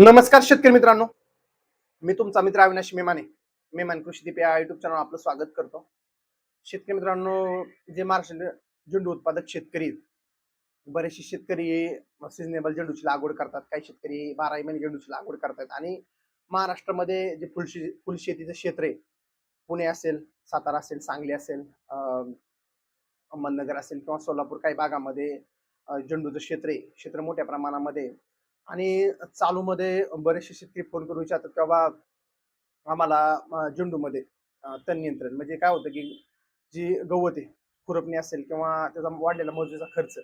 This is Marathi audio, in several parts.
नमस्कार शेतकरी मित्रांनो. मी तुमचा मित्र अविनाश मेमाने. मेमान कृषी दीप या युट्यूब चॅनल आपलं स्वागत करतो. शेतकरी मित्रांनो जे महाराष्ट्र झेंडू उत्पादक शेतकरी बरेचसे शेतकरी सिजनेबल झेंडूची लागवड करतात. काही शेतकरी बाराही महिने झेंडूची लागवड करतात आणि महाराष्ट्रामध्ये जे फुलशे फुलशेतीचं क्षेत्र आहे पुणे असेल सातारा असेल सांगली असेल अहमदनगर असेल किंवा सोलापूर काही भागामध्ये झेंडूचं क्षेत्र आहे. क्षेत्र मोठ्या प्रमाणामध्ये आणि चालूमध्ये बरेचसे शेतकरी फोन करून विचारतात की बाबा आम्हाला झेंडूमध्ये तण नियंत्रण. म्हणजे काय होतं की जी गवत आहे खुरपणी असेल किंवा त्याचा वाढलेला मजुरीचा खर्च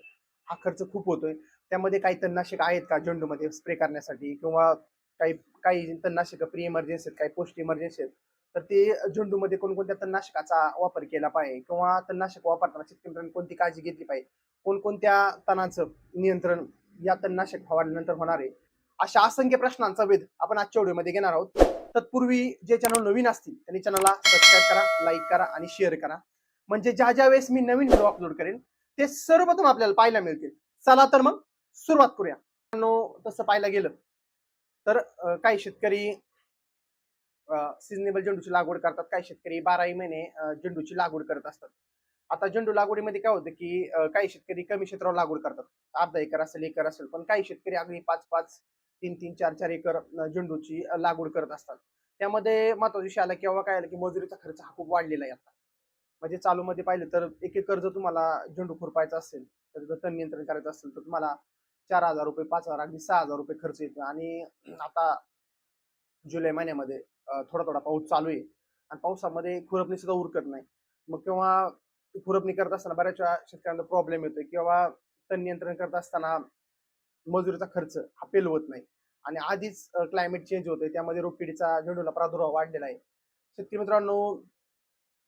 हा खर्च खूप होतोय. त्यामध्ये काही तणनाशक आहेत का झेंडूमध्ये स्प्रे करण्यासाठी? किंवा काही काही तणनाशक प्री इमर्जन्सी आहेत काही पोस्ट इमर्जन्सी आहेत. तर ते झेंडूमध्ये कोणकोणत्या तणनाशकाचा वापर केला पाहिजे? किंवा तणनाशक वापरताना शेतकऱ्यांनी कोणती काळजी घेतली पाहिजे? कोणकोणत्या तणाचं नियंत्रण या तणनाशक फवारणीनंतर होणार आहे. अशा असंख्य प्रश्नांचा वेध आपण आजच्या व्हिडिओमध्ये घेणार आहोत. तत्पूर्वी जे चॅनल नवीन असतील त्यांनी चॅनलला सबस्क्राईब करा लाईक करा आणि शेअर करा. म्हणजे ज्या ज्या वेळेस मी नवीन व्हिडिओ अपलोड करेन ते सर्वप्रथम आपल्याला पाहायला मिळतील. चला तर मग सुरुवात करूया. तसं पाहायला गेलं तर काही शेतकरी सिजनेबल झेंडूची लागवड करतात. काही शेतकरी बाराही महिने झेंडूची लागवड करत असतात. आता झेंडू लागवडीमध्ये काय होतं की काही शेतकरी कमी क्षेत्रावर लागवड करतात. अर्धा एकर असेल एकर असेल पण काही शेतकरी अगदी पाच पाच तीन तीन चार चार एकर झेंडूची लागवड करत असतात. त्यामध्ये महत्त्वाचा विषय आला किंवा काय आलं की मजुरीचा खर्च हा खूप वाढलेला आहे आता. म्हणजे चालूमध्ये पाहिलं तर एक एकर जर तुम्हाला झेंडू खुरपायचा असेल तर जर तण नियंत्रण करायचं असेल तर तुम्हाला चार हजार रुपये पाच हजार अगदी सहा हजार रुपये खर्च येतो. आणि आता जुलै महिन्यामध्ये थोडा थोडा पाऊस चालू आहे. आणि पावसामध्ये खुरपणी सुद्धा उरकत नाही. मग किंवा खुरपणी करत असताना बऱ्याच वेळा शेतकऱ्यांना प्रॉब्लेम येतोय किंवा तण नियंत्रण करत असताना मजुरीचा खर्च हा पेलवत नाही. आणि आधीच क्लायमेट चेंज होतोय. त्यामध्ये रोगकिडीचा झेंडूला प्रादुर्भाव वाढलेला आहे. शेतकरी मित्रांनो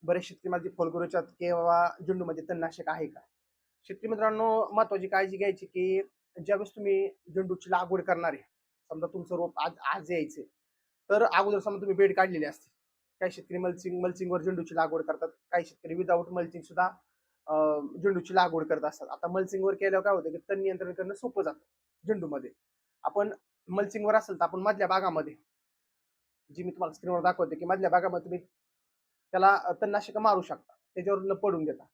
बरेच शेतकरी माझी फोन करू इच्छितात की बाबा झेंडूमध्ये तणनाशक आहे का? शेतकरी मित्रांनो महत्वाची काळजी घ्यायची की ज्यावेळेस तुम्ही झेंडूची लागवड करणार आहे समजा तुमचं रोप आज आज यायचे तर अगोदर समजा तुम्ही बेड काढलेले असते काही शेतकरी मल्चिंग मल्चिंगवर झेंडूची लागवड करतात. काही शेतकरी विदाऊट मल्चिंग सुद्धा झेंडूची लागवड करत असतात. आता मल्चिंगवर केल्यावर काय होतं की तण नियंत्रण करणं सोपं जातं झेंडूमध्ये. आपण मल्चिंगवर असेल तर आपण मधल्या भागामध्ये जी मी तुम्हाला स्क्रीनवर दाखवते की मधल्या भागामध्ये तुम्ही त्याला तणनाशक मारू शकता. त्याच्यावर न पडून देता.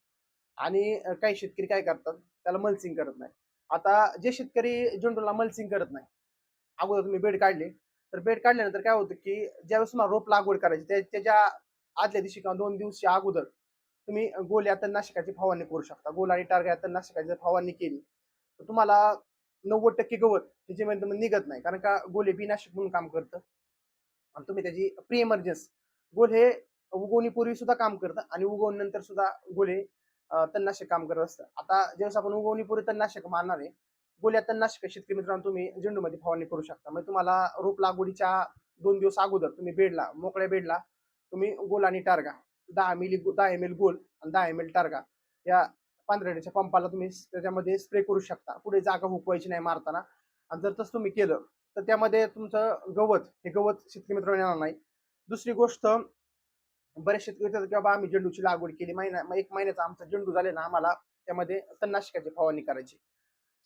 आणि काही शेतकरी काय करतात त्याला मल्चिंग करत नाही. आता जे शेतकरी झेंडूला मल्चिंग करत नाही अगोदर तुम्ही बेड काढले तर बेड काढल्यानंतर काय होतं की ज्यावेळेस तुम्हाला रोप लागवड करायची त्या- त्याच्या आदल्या दिवशी किंवा दोन दिवशी अगोदर तुम्ही गोल्या तणनाशकाची फवारणी करू शकता. गोल आणि टार्ग या तणनाशकाची जर फवारणी केली. तर तुम्हाला नव्वद टक्के गवत हे जे म्हणजे निघत नाही. कारण का गोले बिनाशक म्हणून काम करतं. आणि तुम्ही त्याची प्री इमर्जन्स गोल हे उगवणीपूर्वी सुद्धा काम करतं आणि उगवणीनंतर सुद्धा गोले तणनाशक काम करत असतं. आता ज्यावेळेस आपण उगवणीपूर्वी तणनाशक मारणार आहे गोल्या तणनाशक शेतकरी मित्रांनो तुम्ही झेंडूमध्ये फवारणी करू शकता. म्हणजे तुम्हाला रोप लागवडीच्या दोन दिवस अगोदर तुम्ही बेडला मोकळ्या बेडला तुम्ही गोल आणि टारगा. दहा मिली दहा एम एल गोल आणि दहा एम एल टारगा. या पांढऱ्याच्या पंपाला तुम्ही त्याच्यामध्ये स्प्रे करू शकता. पुढे जागा हुकवायची नाही मारताना. आणि जर तसं तुम्ही केलं तर त्यामध्ये तुमचं गवत हे गवत शेतकरी मित्रांनो येणार नाही. दुसरी गोष्ट बरेच शेतकरी म्हणतात की बाबा आम्ही झेंडूची लागवड केली. महिना मग एक महिन्याचा आमचा झेंडू झाले ना आम्हाला त्यामध्ये तणनाशकाची फवारणी करायची.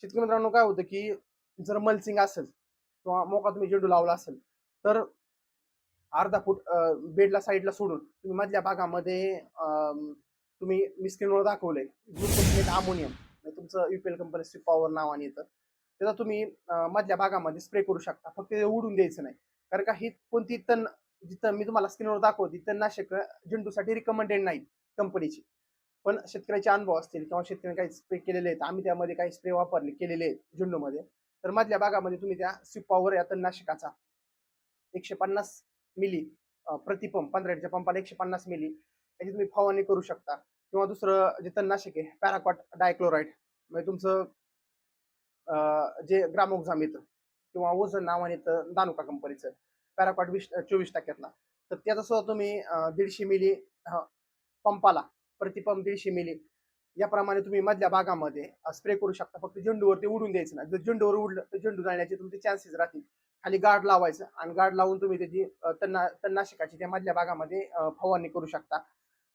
शेतकरी मित्रांनो काय होतं की जर मल्चिंग असेल किंवा मोका तुम्ही झेंडू लावला असेल तर अर्धा फूट बेडला साईडला सोडून तुम्ही मधल्या भागामध्ये तुम्ही मी स्क्रीनवर दाखवले ग्लुकोसिनेट अमोनियम. म्हणजे तुमचं युपीएल कंपनी पॉवर नावाने येतं त्याचा तुम्ही मधल्या भागामध्ये स्प्रे करू शकता. फक्त ते उडून द्यायचं नाही. कारण का ही कोणती तण जिथं मी तुम्हाला स्क्रीनवर दाखवते तणनाशक झेंडूसाठी रिकमेंडेड नाही कंपनीची पण शेतकऱ्याचे अनुभव असतील किंवा शेतकऱ्यांनी काही स्प्रे केलेले आहेत आम्ही त्यामध्ये काही स्प्रे वापरले केलेले आहेत झेंडूमध्ये तर मधल्या भागामध्ये तुम्ही त्या सिपावर या तणनाशकाचा एकशे पन्नास मिली प्रतिपंप पंधराच्या पंपाला एकशे पन्नास मिली याची तुम्ही फवारणी करू शकता. किंवा दुसरं जे तणनाशक आहे पॅराकॉट डायक्लोराईड म्हणजे तुमचं जे ग्रामोक्झाम येतं किंवा ओझन नावाने येतं दानुका कंपनीचं पॅराकॉट वीस चोवीस टक्क्यातला तर त्याचा सुद्धा तुम्ही दीडशे मिली पंपाला प्रतिपंप दीडशे मिली. याप्रमाणे तुम्ही मधल्या भागामध्ये स्प्रे करू शकता. फक्त झेंडूवर ते उडून द्यायचं नाही. जर झेंडूवर उडलं तर झेंडू जाण्याचे तुमचे चान्सेस राहतील. खाली गाड लावायचं आणि गाड लावून तुम्ही त्याची अं, तणनाशकाची त्या मधल्या भागामध्ये फवारणी करू शकता.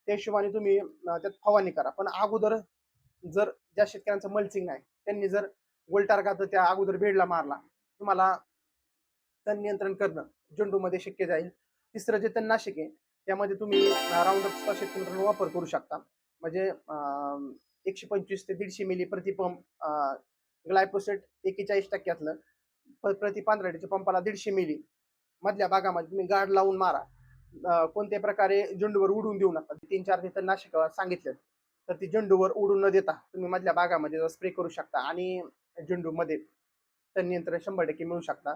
त्या हिशोबाने तुम्ही त्यात फवारणी करा. पण अगोदर जर ज्या शेतकऱ्यांचं मल्चिंग नाही त्यांनी जर गोलटार्गा तर त्या अगोदर बेडला मारला तुम्हाला तण नियंत्रण करणं झेंडूमध्ये शक्य जाईल. तिसरं जे तणनाशक आहे त्यामध्ये तुम्ही राऊंड अपचा शेतकरी वापर करू शकता. म्हणजे एकशे पंचवीस ते दीडशे मिली प्रतिपंप ग्लायपोसेट एकेचाळीस टक्क्यातलं प्रति पंधरा पंपाला दीडशे मिली मधल्या भागामध्ये तुम्ही गाड लावून मारा. कोणत्या कोणत्याही प्रकारे झेंडूवर उडून देऊ नका. तीन चार तिथं नाशिक सांगितलं तर ती झेंडूवर उडून न देता तुम्ही मधल्या भागामध्ये स्प्रे करू शकता आणि झेंडूमध्ये तण नियंत्रण शंभर टक्के मिळू शकता.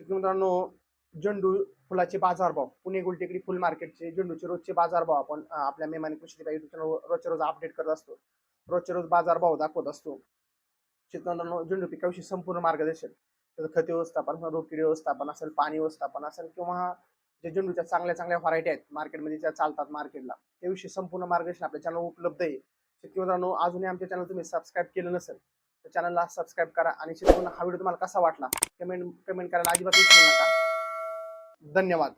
मित्रांनो झेंडू फुलाचे बाजारभाव. पुणे गुलटेकडी फुल मार्केटचे झेंडूचे रोजचे बाजारभाव आपण आपल्या मेमाने कृषी युट्यूब चॅनल रोजच्या रोज अपडेट करत असतो. रोजच्या रोज बाजारभाव दाखवत असतो. शेतकऱ्यांना झेंडू पिकाविषयी संपूर्ण मार्गदर्शन त्याचं खत व्यवस्थापन रोगकीड व्यवस्थापन असेल पाणी व्यवस्थापन असेल किंवा जे झेंडूच्या चांगल्या चांगल्या व्हरायटी आहेत मार्केटमध्ये ज्या चालतात मार्केटला त्याविषयी संपूर्ण मार्गदर्शन आपल्या चॅनल उपलब्ध आहे. शेतकरी मित्रांनो अजूनही आमच्या चॅनल तुम्ही सबस्क्राईब केलं नसेल तर चॅनलला सबस्क्राईब करा आणि शेतकऱ्यांना हा व्हिडिओ तुम्हाला कसा वाटला कमेंट कमेंट करायला अजिबात विसरू नका. धन्यवाद.